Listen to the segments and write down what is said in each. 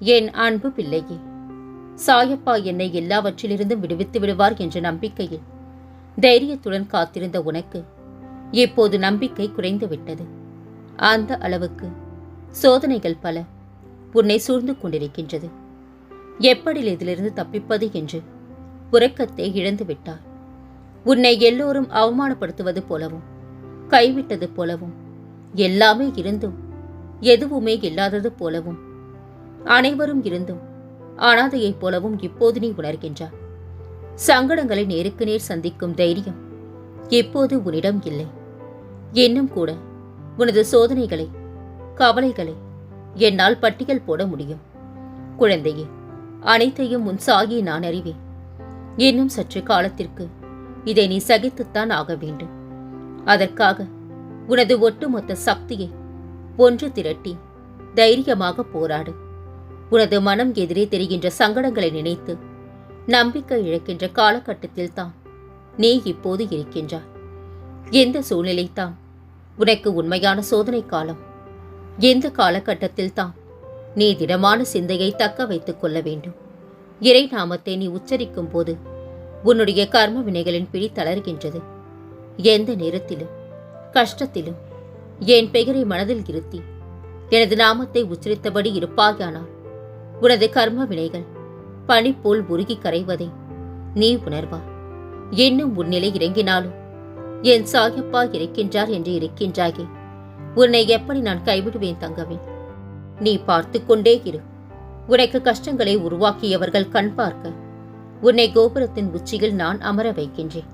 என் அன்பு பிள்ளையே சாயப்பா என்னை எல்லாவற்றிலிருந்தும் விடுவித்து விடுவார் என்ற நம்பிக்கையில் தைரியத்துடன் காத்திருந்த உனக்கு இப்போது நம்பிக்கை குறைந்துவிட்டது அந்த அளவுக்கு சோதனைகள் பல உன்னை சூழ்ந்து கொண்டிருக்கின்றது. எப்படி இதிலிருந்து தப்பிப்பது என்று உறக்கத்தை இழந்து விட்டார். உன்னை எல்லோரும் அவமானப்படுத்துவது போலவும் கைவிட்டது போலவும் எல்லாமே இருந்தும் எதுவுமே இல்லாதது போலவும் அனைவரும் இருந்தும் அனாதையைப் போலவும் இப்போது நீ உணர்கின்றாய். சங்கடங்களை நேருக்கு நேர் சந்திக்கும் தைரியம் இப்போது உன்னிடம் இல்லை. இன்னும் கூட உனது சோதனைகளை கவலைகளை என்னால் பட்டியல் போட முடியும். குழந்தையே அனைத்தையும் உன் சாகி நான் அறிவேன். இன்னும் சற்று காலத்திற்கு இதை நீ சகித்துத்தான் ஆக வேண்டும். அதற்காக உனது ஒட்டுமொத்த சக்தியை ஒன்று திரட்டி தைரியமாக போராடு. உனது மனம் எதிரே தெரிகின்ற சங்கடங்களை நினைத்து நம்பிக்கை இழக்கின்ற காலகட்டத்தில் தான் நீ இப்போது இருக்கின்றாய். எந்த சூழ்நிலை தான் உனக்கு உண்மையான சோதனை காலம். எந்த காலகட்டத்தில் தான் நீ திடமான சிந்தையை தக்க வைத்துக் கொள்ள வேண்டும். இறை நாமத்தை நீ உச்சரிக்கும் போது உன்னுடைய கர்ம வினைகளின் பிடி தளர்கின்றது. எந்த நேரத்திலும் கஷ்டத்திலும் என் பெயரை மனதில் இருத்தி எனது நாமத்தை உச்சரித்தபடி இருப்பாயானால் உனது கர்ம வினைகள் பனி போல் உருகி கரைவதை நீ உணர்வா. இன்னும் உன்னிலை இறங்கினாலும் என் சாயப்பா இருக்கின்றார் என்று இருக்கின்றாயே. உன்னை எப்படி நான் கைவிடுவேன் தங்கவே நீ பார்த்து கொண்டே இரு. உனக்கு கஷ்டங்களை உருவாக்கியவர்கள் கண் பார்க்க. உன்னை கோபுரத்தின் உச்சியில் நான் அமர வைக்கின்றேன்.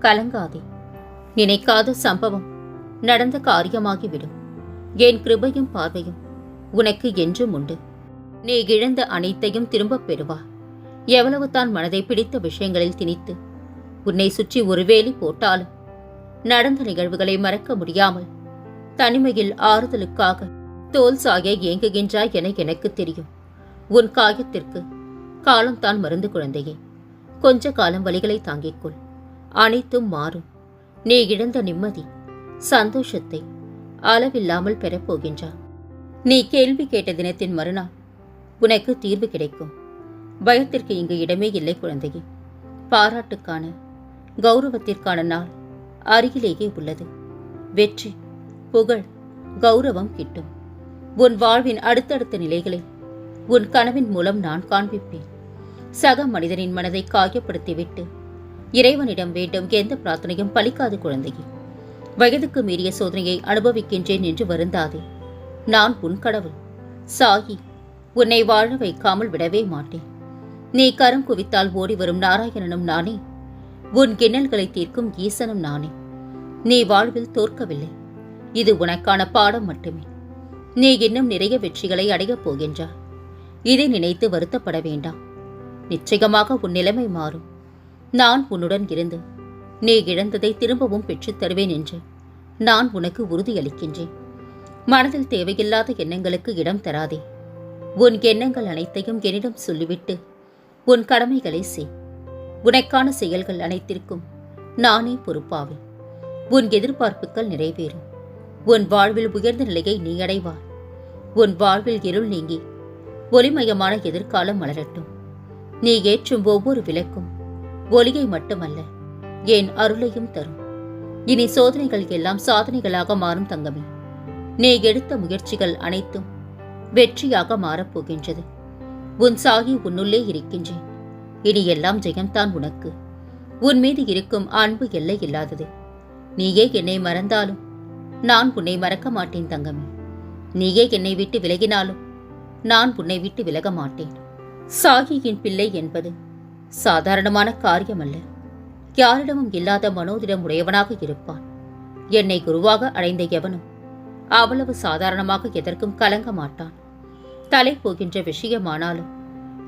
கலங்காதே. நினைக்காத சம்பவம் நடந்த காரியமாகிவிடும். என் கிருபையும் பார்வையும் உனக்கு என்றும் உண்டு. நீ இழந்த அனைத்தையும் திரும்பப் பெறுவா. எவ்வளவு தான் மனதை பிடித்த விஷயங்களில் திணித்து உன்னை சுற்றி ஒரு போட்டாலும் நடந்த நிகழ்வுகளை மறக்க முடியாமல் தனிமையில் ஆறுதலுக்காக தோல் சாய ஏங்குகின்றாய் என எனக்கு தெரியும். உன் காயத்திற்கு காலம்தான் மருந்து குழந்தையே. கொஞ்ச காலம் வலிகளை தாங்கிக்கொள் அனைத்தும் மாறும். நீ இழந்த நிம்மதி சந்தோஷத்தை அளவில்லாமல் பெறப்போகின்றாய் நீ கேள்வி கேட்ட தினத்தின் மறுநாள் உனக்கு தீர்வு கிடைக்கும். பயத்திற்கு இங்கு இடமே இல்லை குழந்தையே. பாராட்டுக்கான கௌரவத்திற்கான நாள் அருகிலேயே உள்ளது. வெற்றி புகழ் கௌரவம் கிட்டும். உன் வாழ்வின் அடுத்தடுத்த நிலைகளை உன் கனவின் மூலம் நான் காண்பிப்பேன். சக மனிதனின் மனதை காயப்படுத்திவிட்டு இறைவனிடம் வேண்டும் எந்த பிரார்த்தனையும் பலிக்காது குழந்தையே. வயதுக்கு மீறிய சோதனையை அனுபவிக்கின்றேன் என்று வருந்தாதே. நான் உன் கடவுள் சாயி உன்னை வாழ வைக்காமல் விடவே மாட்டேன். நீ கரம் குவித்தால் ஓடி வரும் நாராயணனும் நானே. உன் கிண்ணல்களை தீர்க்கும் ஈசனும் நானே. நீ வாழ்வில் தோற்கவில்லை. இது உனக்கான பாடம் மட்டுமே. நீ இன்னும் நிறைய வெற்றிகளை அடையப் போகின்றாய். இதை நினைத்து வருத்தப்பட வேண்டாம். நிச்சயமாக உன் நிலைமை மாறும். நான் உன்னுடன் இருந்து நீ இழந்ததை திரும்பவும் பெற்றுத் தருவேன் என்று நான் உனக்கு உறுதியளிக்கின்றேன். மனதில் தேவையில்லாத எண்ணங்களுக்கு இடம் தராதே. உன் எண்ணங்கள் அனைத்தையும் என்னிடம் சொல்லிவிட்டு உன் கடமைகளை செய். உனக்கான செயல்கள் அனைத்திற்கும் நானே பொறுப்பாவேன். உன் எதிர்பார்ப்புகள் நிறைவேறும். உன் வாழ்வில் உயர்ந்த நிலையை நீ அடைவாய். உன் வாழ்வில் இருள் நீங்கி ஒளிமயமான எதிர்காலம் மலரட்டும். நீ ஏற்றும் ஒவ்வொரு விளக்கும் ஒளியை மட்டுமல்ல என் அருளையும் தரும். இனி சோதனைகள் எல்லாம் சாதனைகளாக மாறும் தங்கமே. நீ எடுத்த முயற்சிகள் அனைத்தும் வெற்றியாக மாறப்போகின்றது. உன் சாகி உன்னுள்ளே இருக்கின்றேன். இனி எல்லாம் ஜெயம்தான் உனக்கு. உன் மீது இருக்கும் அன்பு எல்லை இல்லாதது. நீயே என்னை மறந்தாலும் நான் உன்னை மறக்க மாட்டேன் தங்கமே. நீயே என்னை விட்டு விலகினாலும் நான் உன்னை விட்டு விலக மாட்டேன். சாகியின் பிள்ளை என்பது சாதாரணமான காரியம் அல்ல யாரிடமும் இல்லாத மனோதிடம் உடையவனாக இருப்பான். என்னை குருவாக அடைந்த எவனும் அவ்வளவு சாதாரணமாக எதற்கும் கலங்க மாட்டான். தலை போகின்ற விஷயமானாலும்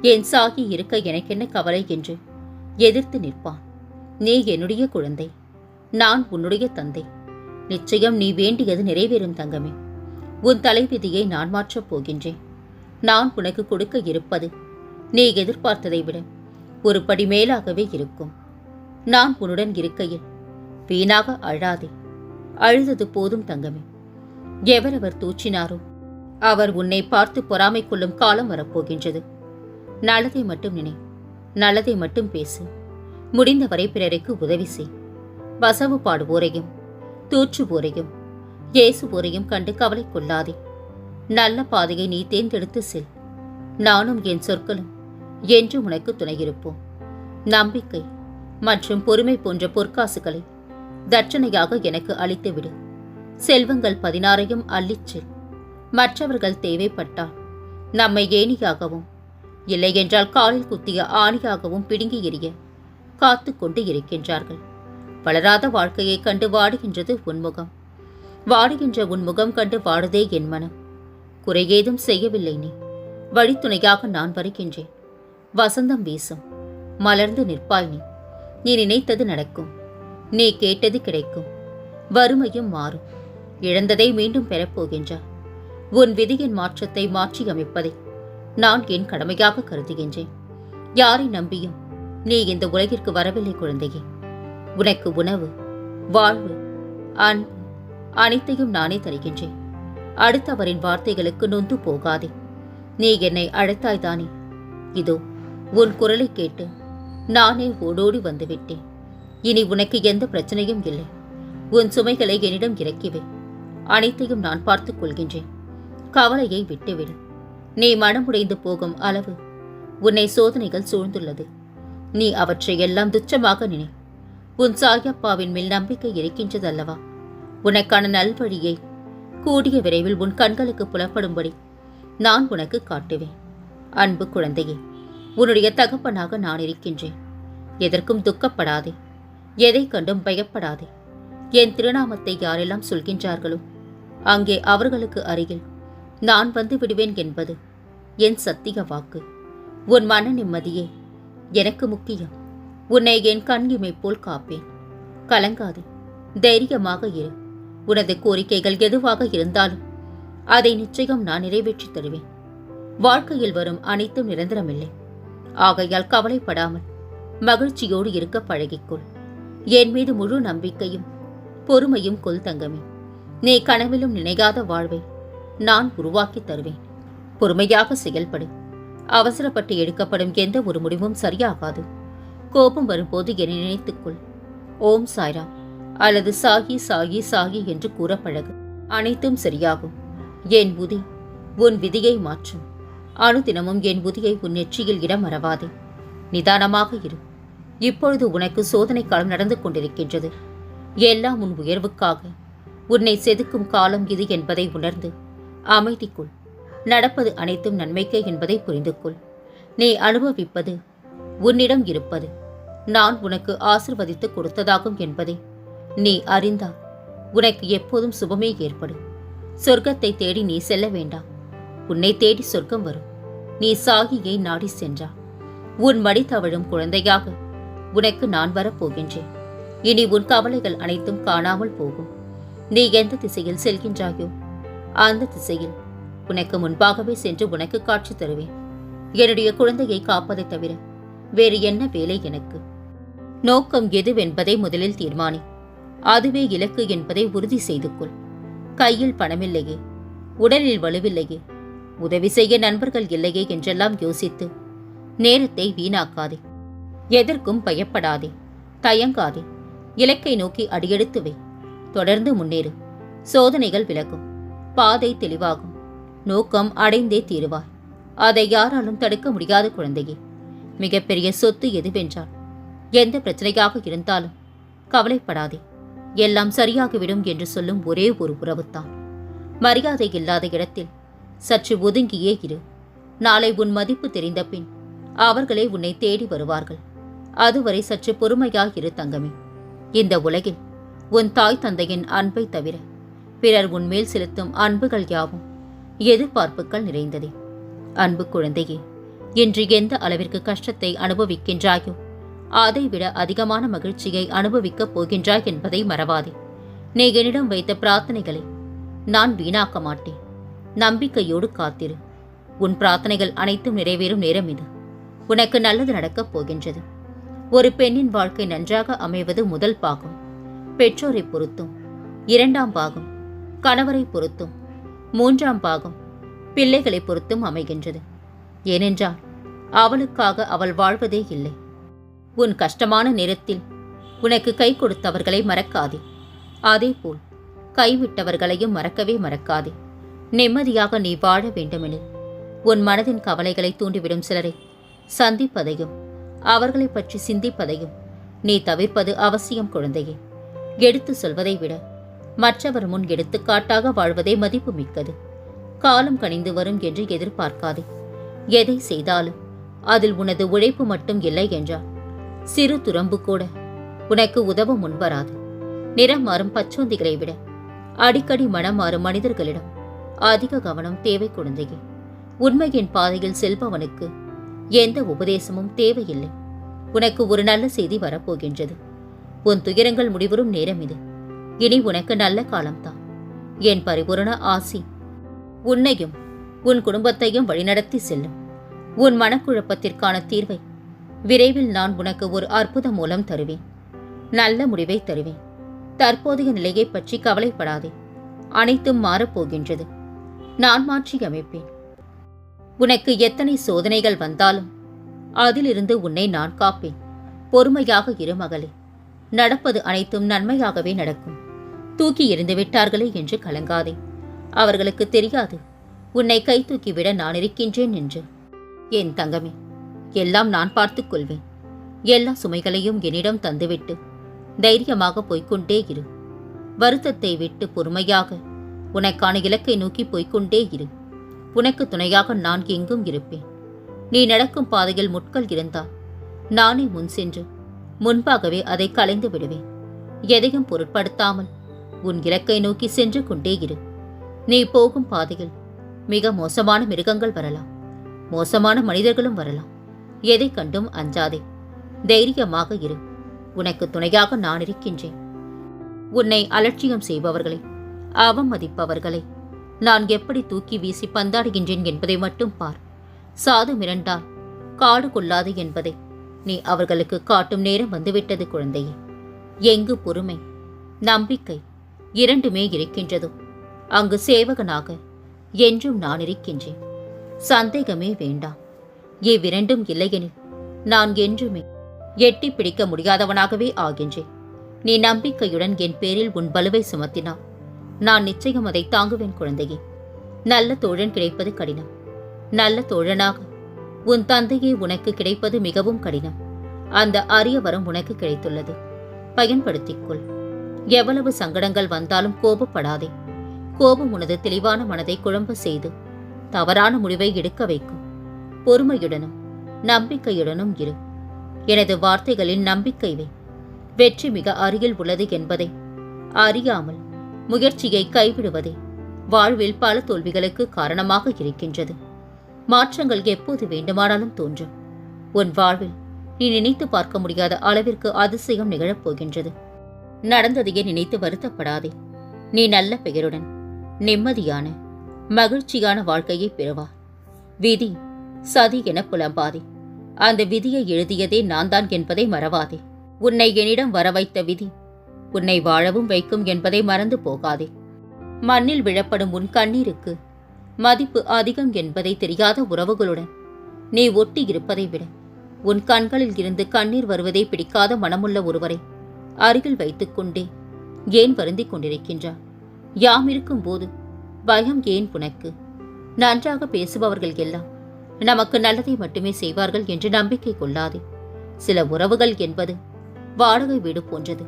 என் சாகி இருக்க எனக்கென்ன கவலை? என்று எதிர்த்து நிற்பான். நீ என்னுடைய குழந்தை. நான் உன்னுடைய தந்தை. நிச்சயம் நீ வேண்டியது நிறைவேறும் தங்கமே. உன் தலைவிதியை நான் மாற்றப் போகின்றேன். நான் உனக்கு கொடுக்க இருப்பது நீ எதிர்பார்த்ததை விட ஒரு படி மேலாகவே இருக்கும். நான் உன்னுடன் இருக்கையில் வீணாக அழாதே. அழுதது போதும் தங்கமே. எவரவர் தூச்சினாரோ அவர் உன்னை பார்த்து பொறாமை கொள்ளும் காலம் வரப்போகின்றது. நல்லதை மட்டும் நினை நல்லதை மட்டும் பேசு. முடிந்தவரை பிறருக்கு உதவி செய். வசவு பாடுவோரையும் தூற்றுவோரையும் ஏசுவோரையும் கண்டு கவலை கொள்ளாதே. நல்ல பாதையை நீ தேர்ந்தெடுத்து செல். நானும் என் சொற்களும் என்றும் உனக்கு துணையிருப்போம். நம்பிக்கை மற்றும் பொறுமை போன்ற பொற்காசுகளை தட்சணையாக எனக்கு அளித்துவிடு. செல்வங்கள் பதினாறையும் அள்ளிச் செல். மற்றவர்கள் தேவைப்பட்டால் நம்மை ஏணியாகவும் இல்லையென்றால் காலில் குத்திய ஆணியாகவும் பிடுங்கி எறிய காத்து கொண்டு இருக்கின்றார்கள். வளராத வாழ்க்கையைக் கண்டு வாடுகின்றது உன்முகம் வாடுகின்ற உன் முகம் கண்டு வாடுதே என் மனம். குறையேதும் செய்யவில்லை நீ. வழித்துணையாக நான் வருகின்றேன். வசந்தம் வீசும். மலர்ந்து நிற்பாய் நீ. நீ நினைத்தது நடக்கும். நீ கேட்டது கிடைக்கும். வறுமையும் மாறும். இழந்ததை மீண்டும் பெறப்போகின்றார் உன் விதியின் மாற்றத்தை மாற்றி அமைப்பதை நான் என் கடமையாக கருதுகின்றேன்? யாரை நம்பியும் நீ இந்த உலகிற்கு வரவில்லை குழந்தையே. உனக்கு உணவு வாழ்வு அன்பு அனைத்தையும் நானே தருகின்றேன். அடுத்தவரின் வார்த்தைகளுக்கு நொந்து போகாதே. நீ என்னை அழைத்தாய்தானே இதோ உன் குரலை கேட்டு நானே ஓடோடி வந்துவிட்டேன். இனி உனக்கு எந்த பிரச்சனையும் இல்லை. உன் சுமைகளை என்னிடம் இறக்கிவே. அனைத்தையும் நான் பார்த்துக் கொள்கின்றேன். கவலையை விட்டுவிடு. நீ மனமுடைந்து போகும் அளவு உன்னை சோதனைகள் சூழ்ந்துள்ளது. நீ அவற்றை எல்லாம் துச்சமாக நினை. உன் சாயப்பாவின் மேல் நம்பிக்கை இருக்கின்றதல்லவா? உனக்கான நல்வழியை கூடிய விரைவில் உன் கண்களுக்கு புலப்படும்படி நான் உனக்கு காட்டுவேன். அன்பு குழந்தையே உன்னுடைய தகப்பனாக நான் இருக்கின்றேன். எதற்கும் துக்கப்படாதே. எதை கண்டும் பயப்படாதே. என் திருநாமத்தை யாரெல்லாம் சொல்கின்றார்களோ அங்கே அவர்களுக்கு அருகில் நான் வந்து விடுவேன் என்பது என் சத்திய வாக்கு. உன் மன நிம்மதியே எனக்கு முக்கியம். உன்னை என் கண் இமை போல் காப்பேன். கலங்காதே தைரியமாக இரு. உனது கோரிக்கைகள் எதுவாக இருந்தாலும் அதை நிச்சயம் நான் நிறைவேற்றித் தருவேன். வாழ்க்கையில் வரும் அனைத்தும் நிரந்தரமில்லை. ஆகையால் கவலைப்படாமல் மகிழ்ச்சியோடு இருக்க பழகிக்கொள். என் மீது முழு நம்பிக்கையும் பொறுமையும் கொள் தங்கமே. நீ கனவிலும் நினைக்காத வாழ்வை நான் உருவாக்கித் தருவேன். பொறுமையாக செயல்படு. அவசரப்பட்டு எடுக்கப்படும் எந்த ஒரு முடிவும் சரியாகாது. கோபம் வரும்போது என்னை நினைத்துக்கொள் ஓம் சாய்ராம். அல்லது சாகி சாகி சாகி என்று கூற பழகு அனைத்தும் சரியாகும். என் புதி உன் விதியை மாற்றும். அனுதினமும் என் புதியை உன் நெற்றியில் இடம் மறவாதே நிதானமாக இரு. இப்பொழுது உனக்கு சோதனை காலம் நடந்து கொண்டிருக்கின்றது. எல்லாம் உன் உயர்வுக்காக. உன்னை செதுக்கும் காலம் இது என்பதை உணர்ந்து. அமைதிக்குள். நடப்பது அனைத்தும் நன்மைக்கே என்பதை புரிந்து கொள் நீ அனுபவிப்பது உன்னிடம் இருப்பது நான் உனக்கு ஆசிர்வதித்து கொடுத்ததாகும் என்பதை நீ அறிந்தால் உனக்கு எப்போதும் சுபமே ஏற்படும். சொர்க்கத்தை தேடி நீ செல்ல வேண்டாம். உன்னை தேடி சொர்க்கம் வரும். நீ சாகியை நாடி சென்றா. உன் மடி தவழும் குழந்தையாக உனக்கு நான் வரப்போகின்றேன் இனி உன் கவலைகள் அனைத்தும் காணாமல் போகும். நீ எந்த திசையில் செல்கின்றாயோ அந்த திசையில் உனக்கு முன்பாகவே சென்று உனக்கு காட்சி தருவேன். என்னுடைய குழந்தையை காப்பதைத் தவிர வேறு என்ன வேலை எனக்கு? நோக்கம் எதுவென்பதை முதலில் தீர்மானி. அதுவே இலக்கு என்பதை உறுதி செய்து கொள். கையில் பணமில்லையே உடலில் வலுவில்லையே உதவி செய்ய நண்பர்கள் இல்லையே என்றெல்லாம் யோசித்து நேரத்தை வீணாக்காதே. எதற்கும் பயப்படாதே தயங்காதே. இலக்கை நோக்கி அடியெடுத்து வை. தொடர்ந்து முன்னேறு. சோதனைகள் விலகும். பாதை தெளிவாகும். நோக்கம் அடைந்தே தீருவாய். அதை யாராலும் தடுக்க முடியாத குழந்தையே மிகப்பெரிய சொத்து எதுவென்றால் எந்த பிரச்சனையாக இருந்தாலும் கவலைப்படாதே. எல்லாம் சரியாகிவிடும் என்று சொல்லும் ஒரே ஒரு உறவுத்தான். மரியாதை இல்லாத இடத்தில் சற்று ஒதுங்கியே இரு. நாளை உன் மதிப்பு தெரிந்த பின் அவர்களே உன்னை தேடி வருவார்கள். அதுவரை சற்று பொறுமையாக இரு தங்கமே. இந்த உலகில் உன் தாய் தந்தையின் அன்பை தவிர பிறர் உன்மேல் செலுத்தும் அன்புகள் யாவும்? எதிர்பார்ப்புகள் நிறைந்ததே. அன்பு குழந்தையே இன்று எந்த அளவிற்கு கஷ்டத்தை அனுபவிக்கின்றாயோ அதைவிட அதிகமான மகிழ்ச்சியை அனுபவிக்கப் போகின்றாய் என்பதை மறவாதே. நீ என்னிடம் வைத்த பிரார்த்தனைகளை நான் வீணாக்க மாட்டேன். நம்பிக்கையோடு காத்திரு. உன் பிரார்த்தனைகள் அனைத்தும் நிறைவேறும் நேரம் இது. உனக்கு நல்லது நடக்கப் போகின்றது. ஒரு பெண்ணின் வாழ்க்கை நன்றாக அமைவது முதல் பாகம். பெற்றோரை பொறுத்தும் இரண்டாம் பாகம். கணவரை பொறுத்தும் மூன்றாம் பாகம் பிள்ளைகளை பொறுத்தும் அமைகின்றது. ஏனென்றால் அவளுக்காக அவள் வாழ்வதே இல்லை. உன் கஷ்டமான நேரத்தில் உனக்கு கை கொடுத்தவர்களை மறக்காதே. அதேபோல் கைவிட்டவர்களையும் மறக்கவே மறக்காதே. நிம்மதியாக நீ வாழ வேண்டுமெனில் உன் மனதின் கவலைகளை தூண்டிவிடும் சிலரை சந்திப்பதையும் அவர்களைப் பற்றி சிந்திப்பதையும் நீ தவிர்ப்பது அவசியம் குழந்தையே. எடுத்து சொல்வதை விட மற்றவர் முன் எடுத்துக்காட்டாக வாழ்வதே மதிப்பு மிக்கது காலம் கனிந்து வரும் என்று எதிர்பார்க்காதே. எதை செய்தாலும் அதில் உனது உழைப்பு மட்டும் இல்லை என்றால் சிறு துரம்பு கூட உனக்கு உதவ முன்வராது நிறம் மாறும் பச்சோந்திகளை விட அடிக்கடி மனம் மாறும் மனிதர்களிடம் அதிக கவனம் தேவை குழந்தையே. உண்மையின் பாதையில் செல்பவனுக்கு எந்த உபதேசமும் தேவையில்லை. உனக்கு ஒரு நல்ல செய்தி வரப்போகின்றது. உன் துயரங்கள் முடிவரும் நேரம் இது. இனி உனக்கு நல்ல காலம்தான். என் பரிபூரண ஆசி உன்னையும் உன் குடும்பத்தையும் வழிநடத்தி செல்லும். உன் மனக்குழப்பத்திற்கான தீர்வை விரைவில் நான் உனக்கு ஒரு அற்புதம் மூலம் தருவேன். நல்ல முடிவை தருவேன். தற்போதைய நிலையை பற்றி கவலைப்படாதே. அனைத்தும் மாறப்போகின்றது. நான் மாற்றி அமைப்பேன். உனக்கு எத்தனை சோதனைகள் வந்தாலும் அதிலிருந்து உன்னை நான் காப்பேன். பொறுமையாக இரு மகளே. நடப்பது அனைத்தும் நன்மையாகவே நடக்கும். தூக்கி எறிந்து விட்டார்களே என்று கலங்காதே. அவர்களுக்கு தெரியாது உன்னை கை தூக்கி விட நான் இருக்கின்றேன் என்று. என் தங்கமே எல்லாம் நான் பார்த்துக் கொள்வேன். எல்லா சுமைகளையும் என்னிடம் தந்துவிட்டு தைரியமாக போய்கொண்டே இரு. வருத்தத்தை விட்டு பொறுமையாக உனக்கான இலக்கை நோக்கி போய்கொண்டே இரு. உனக்கு துணையாக நான் எங்கும் இருப்பேன். நீ நடக்கும் பாதையில் முட்கள் இருந்தால் நானே முன் சென்று முன்பாகவே அதை களைந்து விடுவேன். எதையும் பொருட்படுத்தாமல் உன் இலக்கை நோக்கி சென்று கொண்டே இரு. நீ போகும் பாதையில் மிக மோசமான மிருகங்கள் வரலாம். மோசமான மனிதர்களும் வரலாம். எதை கண்டும் அஞ்சாதே. தைரியமாக இரு. உனக்கு துணையாக நான் இருக்கின்றேன். உன்னை அலட்சியம் செய்பவர்களை அவமதிப்பவர்களை நான் எப்படி தூக்கி வீசி பந்தாடுகின்றேன் என்பதை மட்டும் பார். சாது மிரண்டால் காடு கொள்ளாது என்பதை நீ அவர்களுக்கு காட்டும் நேரம் வந்துவிட்டது குழந்தையே. எங்கு பொறுமை நம்பிக்கை இரண்டுமே இருக்கின்றதோ. அங்கு சேவகனாக என்றும் நான் இருக்கின்றேன். சந்தேகமே வேண்டாம். இவ்விரண்டும் இல்லையெனில் நான் என்றுமே எட்டி பிடிக்க முடியாதவனாகவே ஆகின்றேன். நீ நம்பிக்கையுடன் என் பேரில் உன் பலுவை சுமத்தினார் நான் நிச்சயம் அதை தாங்குவேன் குழந்தையே. நல்ல தோழன் கிடைப்பது கடினம். நல்ல தோழனாக உன் தந்தையே உனக்கு கிடைப்பது மிகவும் கடினம். அந்த அரிய வரம் உனக்கு கிடைத்துள்ளது. பயன்படுத்திக் கொள். எவ்வளவு சங்கடங்கள் வந்தாலும் கோபப்படாதே. கோபம் உனது தெளிவான மனதை குழம்ப செய்து தவறான முடிவை எடுக்க வைக்கும். பொறுமையுடனும் நம்பிக்கையுடனும் இரு. எனது வார்த்தைகளில் நம்பிக்கை வை. வெற்றி மிக அருகில் உள்ளது என்பதை அறியாமல் முயற்சியை கைவிடுவதே வாழ்வில் பல தோல்விகளுக்கு காரணமாக இருக்கின்றது. மாற்றங்கள் எப்போது வேண்டுமானாலும் தோன்றும். உன் வாழ்வில் நீ நினைத்து பார்க்க முடியாத அளவிற்கு அதிசயம் நிகழப் போகின்றது. நடந்ததையே நினைத்து வருத்தப்படாதே. நீ நல்ல பெயருடன் நிம்மதியான மகிழ்ச்சியான வாழ்க்கையை பெறுவார் விதி சதி என புலம்பாதே. அந்த விதியை எழுதியதே நான் தான் என்பதை மறவாதே. உன்னை என்னிடம் வர வைத்த விதி உன்னை வாழவும் வைக்கும் என்பதை மறந்து போகாதே. மண்ணில் விழப்படும் உன் கண்ணீருக்கு மதிப்பு அதிகம் என்பதை தெரியாத உறவுகளுடன் நீ ஒட்டி இருப்பதை விட உன் கண்களில் இருந்து கண்ணீர் வருவதை பிடிக்காத மனமுள்ள ஒருவரை. அருகில் வைத்துக்கொண்டே ஏன் வருந்திக் கொண்டிருக்கின்றார் யாம் இருக்கும்போது பயம் ஏன் உனக்கு? நன்றாக பேசுபவர்கள் எல்லாம் நமக்கு நல்லதை மட்டுமே செய்வார்கள் என்று நம்பிக்கை கொள்ளாதே. சில உறவுகள் என்பது வாடகை வீடு போன்றது.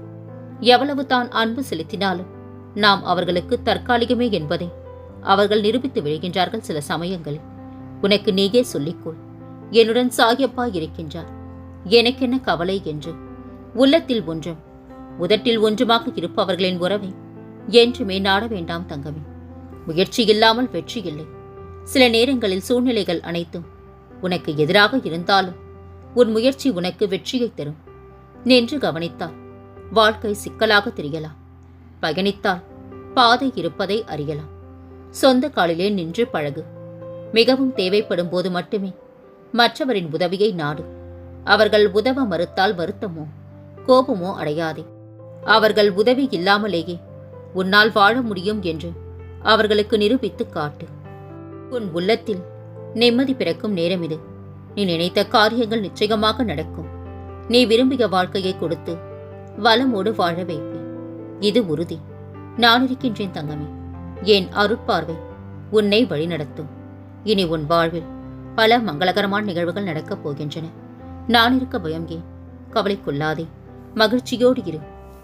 எவ்வளவு தான் அன்பு செலுத்தினாலும் நாம் அவர்களுக்கு தற்காலிகமே என்பதை அவர்கள் நிரூபித்து விழுகின்றார்கள் சில சமயங்களில். உனக்கு நீயே சொல்லிக்கொள். என்னுடன் சாகியப்பா இருக்கின்றார். எனக்கென்ன கவலை என்று உள்ளத்தில் ஒன்றும் உதட்டில் ஒன்றுமாக இருப்பவர்களின் உறவை. என்றுமே நாட வேண்டாம் தங்கமே. முயற்சி இல்லாமல் வெற்றி இல்லை. சில நேரங்களில் சூழ்நிலைகள் அனைத்தும் உனக்கு எதிராக இருந்தாலும் உன் முயற்சி உனக்கு வெற்றியை தரும். நின்று கவனித்தால் வாழ்க்கை சிக்கலாக தெரியலாம். பயணித்தால் பாதை இருப்பதை அறியலாம். சொந்த காலிலே நின்று பழகு. மிகவும் தேவைப்படும் போது மட்டுமே மற்றவரின் உதவியை நாடு. அவர்கள் உதவ மறுத்தால் வருத்தமோ கோபமோ அடையாதே. அவர்கள் உதவி இல்லாமலேயே உன்னால் வாழ முடியும் என்று அவர்களுக்கு நிரூபித்து காட்டு. உன் உள்ளத்தில் நிம்மதி பிறக்கும் நேரம் இது. நீ நினைத்த காரியங்கள் நிச்சயமாக நடக்கும். நீ விரும்பிய வாழ்க்கையை கொடுத்து வளமோடு வாழ வைப்பேன். இது உறுதி. நான் இருக்கின்றேன் தங்கமே. என் அருட்பார்வை உன்னை வழிநடத்தும். இனி உன் வாழ்வில் பல மங்களகரமான நிகழ்வுகள் நடக்கப் போகின்றன. நான் இருக்க பயம் ஏன்? கவலைக்குள்ளாதே. மகிழ்ச்சியோடு இரு.